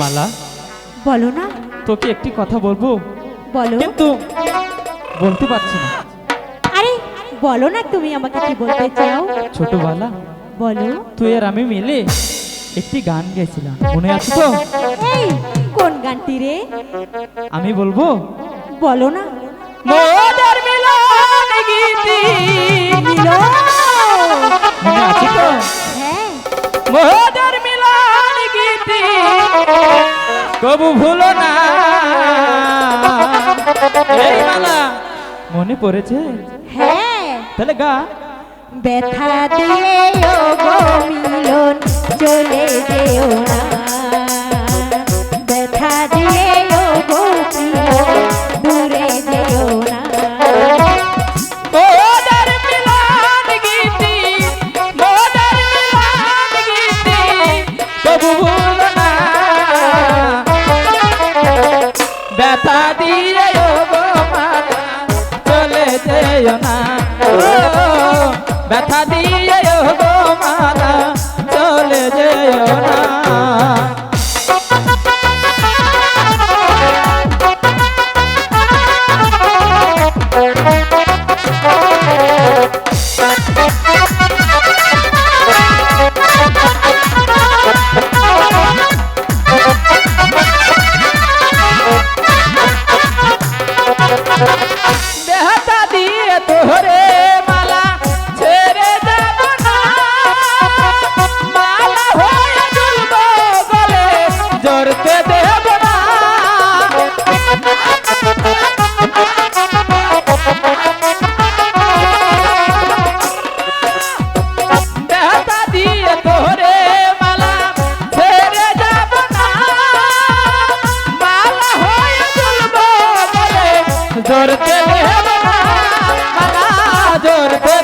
মালা? বলো না। তোকে একটি কথা বলব? বলো। কিন্তু বলতে পারছি না। আরে বলো না তুমি আমাকে কি বলতে চাও। ছোটবেলা বলো। তুই আর আমি মিলে একটি গান গেছিলাম মনে আছে তো? এই কোন গানটি রে? আমি বলব? বলো না। মোদের মিলন গীতি। মিলো মনে আছে তো? হ্যাঁ। মোদের কবু ভুলো না। এই মালা মনে পড়েছে? হ্যাঁ। তাহলে গা। ব্যথা দিয়ে ও গো মিলন দিয়ে গো মালা চলে যেও না। ব্যথা দিয়ে গো মালা চলে যেও না। বেহাতা দিয়ে জড়তে